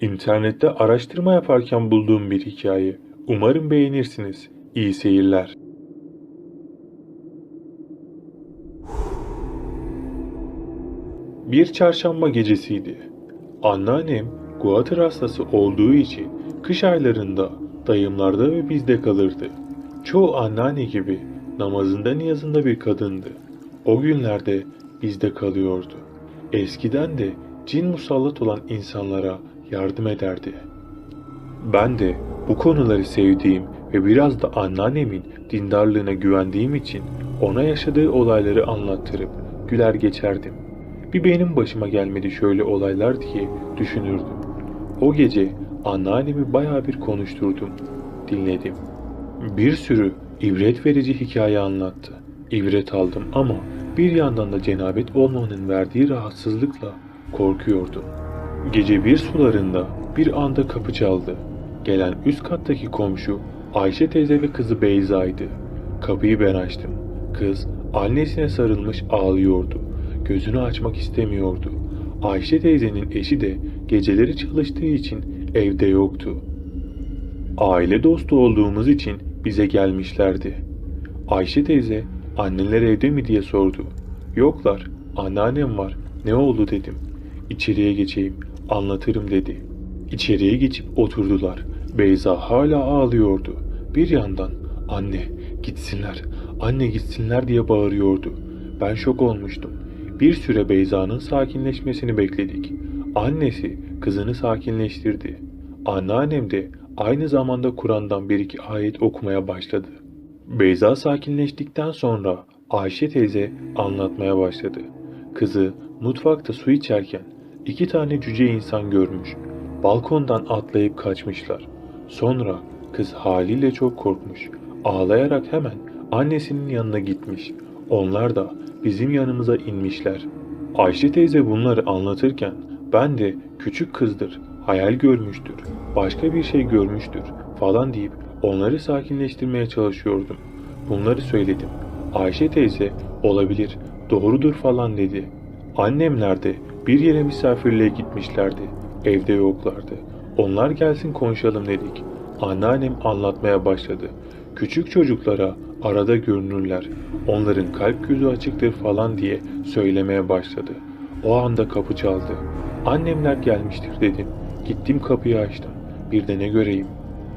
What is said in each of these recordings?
İnternette araştırma yaparken bulduğum bir hikaye. Umarım beğenirsiniz. İyi seyirler. Bir çarşamba gecesiydi. Anneannem guatr hastası olduğu için kış aylarında dayımlarda ve bizde kalırdı. Çoğu anneanne gibi namazında niyazında bir kadındı. O günlerde bizde kalıyordu. Eskiden de cin musallat olan insanlara yardım ederdi. Ben de bu konuları sevdiğim ve biraz da anneannemin dindarlığına güvendiğim için ona yaşadığı olayları anlattırıp güler geçerdim. Bir benim başıma gelmedi şöyle olaylar diye düşünürdüm. O gece anneannemi bayağı bir konuşturdum, dinledim. Bir sürü ibret verici hikaye anlattı. İbret aldım ama bir yandan da cenabet olmanın verdiği rahatsızlıkla korkuyordum. Gece bir sularında bir anda kapı çaldı. Gelen üst kattaki komşu Ayşe teyze ve kızı Beyza'ydı. Kapıyı ben açtım. Kız annesine sarılmış ağlıyordu. Gözünü açmak istemiyordu. Ayşe teyzenin eşi de geceleri çalıştığı için evde yoktu. Aile dostu olduğumuz için bize gelmişlerdi. Ayşe teyze anneler evde mi diye sordu. Yoklar anneannem var ne oldu dedim. İçeriye geçeyim anlatırım dedi. İçeriye geçip oturdular. Beyza hala ağlıyordu. Bir yandan anne gitsinler anne gitsinler diye bağırıyordu. Ben şok olmuştum. Bir süre Beyza'nın sakinleşmesini bekledik. Annesi kızını sakinleştirdi. Anneannem de aynı zamanda Kur'an'dan bir iki ayet okumaya başladı. Beyza sakinleştikten sonra Ayşe teyze anlatmaya başladı. Kızı mutfakta su içerken iki tane cüce insan görmüş. Balkondan atlayıp kaçmışlar. Sonra kız haliyle çok korkmuş. Ağlayarak hemen annesinin yanına gitmiş. Onlar da bizim yanımıza inmişler. Ayşe teyze bunları anlatırken ben de küçük kızdır, hayal görmüştür, başka bir şey görmüştür falan deyip onları sakinleştirmeye çalışıyordum. Bunları söyledim. Ayşe teyze olabilir, doğrudur falan dedi. Annemler de bir yere misafirliğe gitmişlerdi. Evde yoklardı. Onlar gelsin konuşalım dedik. Anneannem anlatmaya başladı. Küçük çocuklara arada görünürler. Onların kalp gözü açıktır falan diye söylemeye başladı. O anda kapı çaldı. Annemler gelmiştir dedim. Gittim kapıyı açtım. Bir de ne göreyim.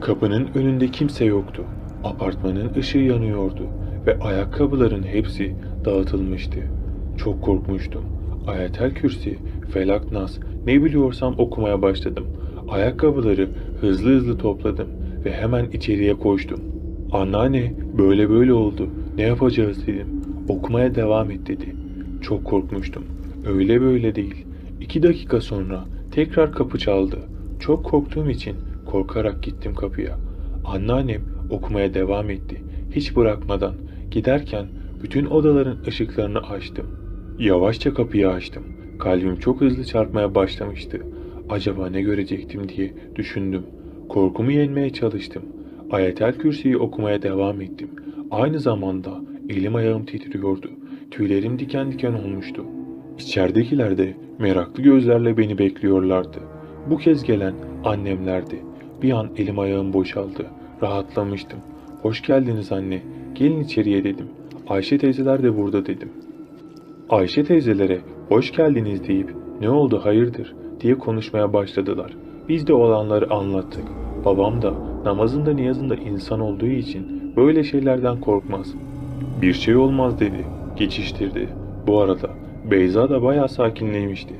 Kapının önünde kimse yoktu. Apartmanın ışığı yanıyordu ve ayakkabıların hepsi dağıtılmıştı. Çok korkmuştum. Ayetel Kürsi, Felak Nas ne biliyorsam okumaya başladım. Ayakkabıları hızlı hızlı topladım ve hemen içeriye koştum. Anneanne böyle böyle oldu. Ne yapacağız dedim. Okumaya devam et dedi. Çok korkmuştum. Öyle böyle değil. İki dakika sonra tekrar kapı çaldı. Çok korktuğum için korkarak gittim kapıya. Anneannem okumaya devam etti. Hiç bırakmadan. Giderken bütün odaların ışıklarını açtım. Yavaşça kapıyı açtım. Kalbim çok hızlı çarpmaya başlamıştı. Acaba ne görecektim diye düşündüm. Korkumu yenmeye çalıştım. Ayetel Kürsi'yi okumaya devam ettim. Aynı zamanda elim ayağım titriyordu. Tüylerim diken diken olmuştu. İçeridekiler de meraklı gözlerle beni bekliyorlardı. Bu kez gelen annemlerdi. Bir an elim ayağım boşaldı. Rahatlamıştım. Hoş geldiniz anne. Gelin içeriye dedim. Ayşe teyzeler de burada dedim. Ayşe teyzelere hoş geldiniz deyip ne oldu hayırdır diye konuşmaya başladılar. Biz de olanları anlattık. Babam da namazında niyazında insan olduğu için böyle şeylerden korkmaz. Bir şey olmaz dedi. Geçiştirdi. Bu arada Beyza da bayağı sakinlemişti.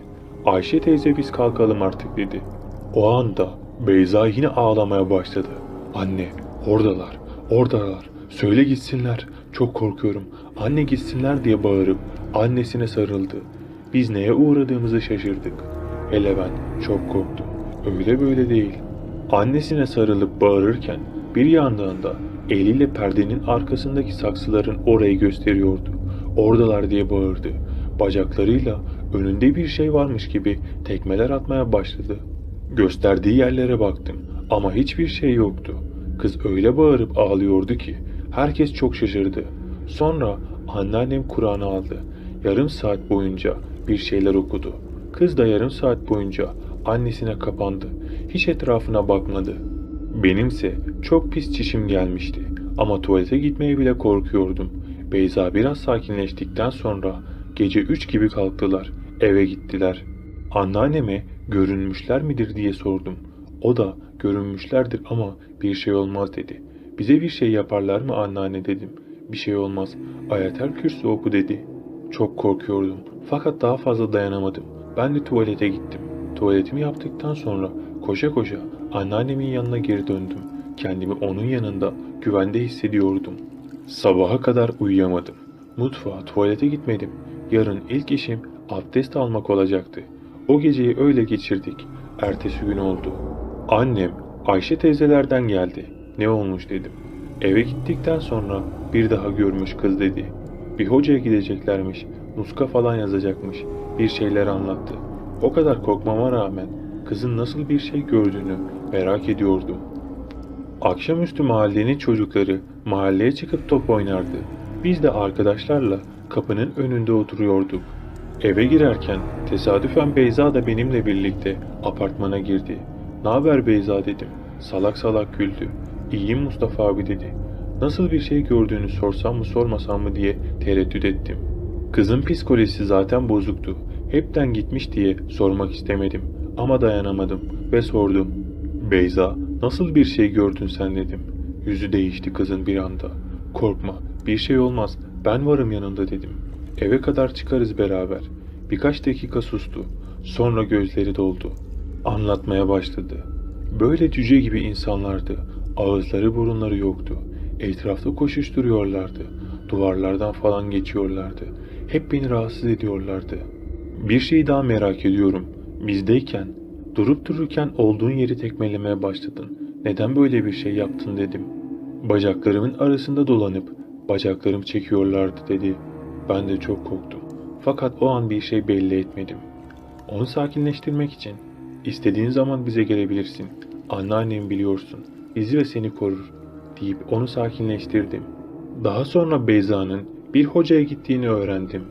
Ayşe teyze biz kalkalım artık dedi. O anda Beyza yine ağlamaya başladı. Anne oradalar, oradalar. Söyle gitsinler. Çok korkuyorum. Anne gitsinler diye bağırıp annesine sarıldı. Biz neye uğradığımızı şaşırdık. Hele ben çok korktum. Öyle böyle değil. Annesine sarılıp bağırırken bir yandan da eliyle perdenin arkasındaki saksıların orayı gösteriyordu. Oradalar diye bağırdı. Bacaklarıyla önünde bir şey varmış gibi tekmeler atmaya başladı. Gösterdiği yerlere baktım ama hiçbir şey yoktu. Kız öyle bağırıp ağlıyordu ki herkes çok şaşırdı. Sonra anneannem Kur'an'ı aldı. Yarım saat boyunca bir şeyler okudu. Kız da yarım saat boyunca annesine kapandı. Hiç etrafına bakmadı. Benimse çok pis çişim gelmişti ama tuvalete gitmeye bile korkuyordum. Beyza biraz sakinleştikten sonra gece üç gibi kalktılar. Eve gittiler. Anneanneme görünmüşler midir diye sordum. O da görünmüşlerdir ama bir şey olmaz dedi. Bize bir şey yaparlar mı anneanne dedim. Bir şey olmaz. Ayetel kürsü oku dedi. Çok korkuyordum. Fakat daha fazla dayanamadım. Ben de tuvalete gittim. Tuvaletimi yaptıktan sonra koşa koşa anneannemin yanına geri döndüm. Kendimi onun yanında güvende hissediyordum. Sabaha kadar uyuyamadım. Mutfağa, tuvalete gitmedim. Yarın ilk işim abdest almak olacaktı. O geceyi öyle geçirdik. Ertesi gün oldu. Annem Ayşe teyzelerden geldi. Ne olmuş dedim. Eve gittikten sonra bir daha görmüş kız dedi. Bir hocaya gideceklermiş. Muska falan yazacakmış. Bir şeyler anlattı. O kadar korkmama rağmen kızın nasıl bir şey gördüğünü merak ediyordum. Akşamüstü mahallenin çocukları mahalleye çıkıp top oynardı. Biz de arkadaşlarla kapının önünde oturuyorduk. Eve girerken tesadüfen Beyza da benimle birlikte apartmana girdi. "Ne haber Beyza?" dedim. Salak salak güldü. "İyiyim Mustafa abi." dedi. Nasıl bir şey gördüğünü sorsam mı sormasam mı diye tereddüt ettim. Kızın psikolojisi zaten bozuktu. Hepten gitmiş diye sormak istemedim ama dayanamadım ve sordum. Beyza, nasıl bir şey gördün sen dedim. Yüzü değişti kızın bir anda. Korkma, bir şey olmaz. Ben varım yanında dedim. Eve kadar çıkarız beraber. Birkaç dakika sustu. Sonra gözleri doldu. Anlatmaya başladı. Böyle cüce gibi insanlardı. Ağızları burunları yoktu. Etrafta koşuşturuyorlardı. Duvarlardan falan geçiyorlardı. Hep beni rahatsız ediyorlardı. Bir şey daha merak ediyorum. Bizdeyken, durup dururken olduğun yeri tekmelemeye başladın. Neden böyle bir şey yaptın dedim. Bacaklarımın arasında dolanıp bacaklarım çekiyorlardı dedi. Ben de çok korktum. Fakat o an bir şey belli etmedim. Onu sakinleştirmek için istediğin zaman bize gelebilirsin. Anneannem biliyorsun. Bizi ve seni korur deyip onu sakinleştirdim. Daha sonra Beyza'nın bir hocaya gittiğini öğrendim.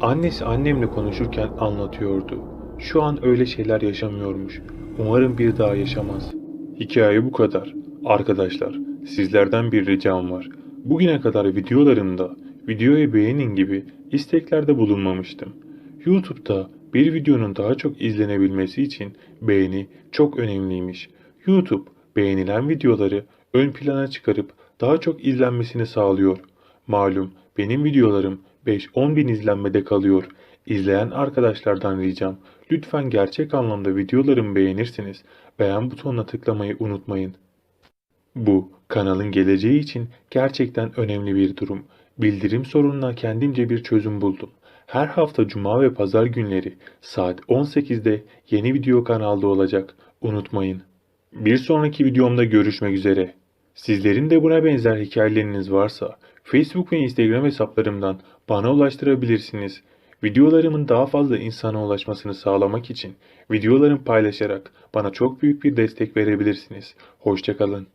Annesi annemle konuşurken anlatıyordu. Şu an öyle şeyler yaşamıyormuş. Umarım bir daha yaşamaz. Hikaye bu kadar. Arkadaşlar, sizlerden bir ricam var. Bugüne kadar videolarımda videoyu beğenin gibi isteklerde bulunmamıştım. YouTube'da bir videonun daha çok izlenebilmesi için beğeni çok önemliymiş. YouTube beğenilen videoları ön plana çıkarıp daha çok izlenmesini sağlıyor. Malum benim videolarım 5-10 bin izlenmede kalıyor. İzleyen arkadaşlardan ricam lütfen gerçek anlamda videolarımı beğenirsiniz. Beğen butonuna tıklamayı unutmayın. Bu kanalın geleceği için gerçekten önemli bir durum. Bildirim sorununa kendimce bir çözüm buldum. Her hafta cuma ve pazar günleri saat 18'de yeni video kanalda olacak. Unutmayın. Bir sonraki videomda görüşmek üzere. Sizlerin de buna benzer hikayeleriniz varsa Facebook ve Instagram hesaplarımdan bana ulaştırabilirsiniz. Videolarımın daha fazla insana ulaşmasını sağlamak için videolarımı paylaşarak bana çok büyük bir destek verebilirsiniz. Hoşçakalın.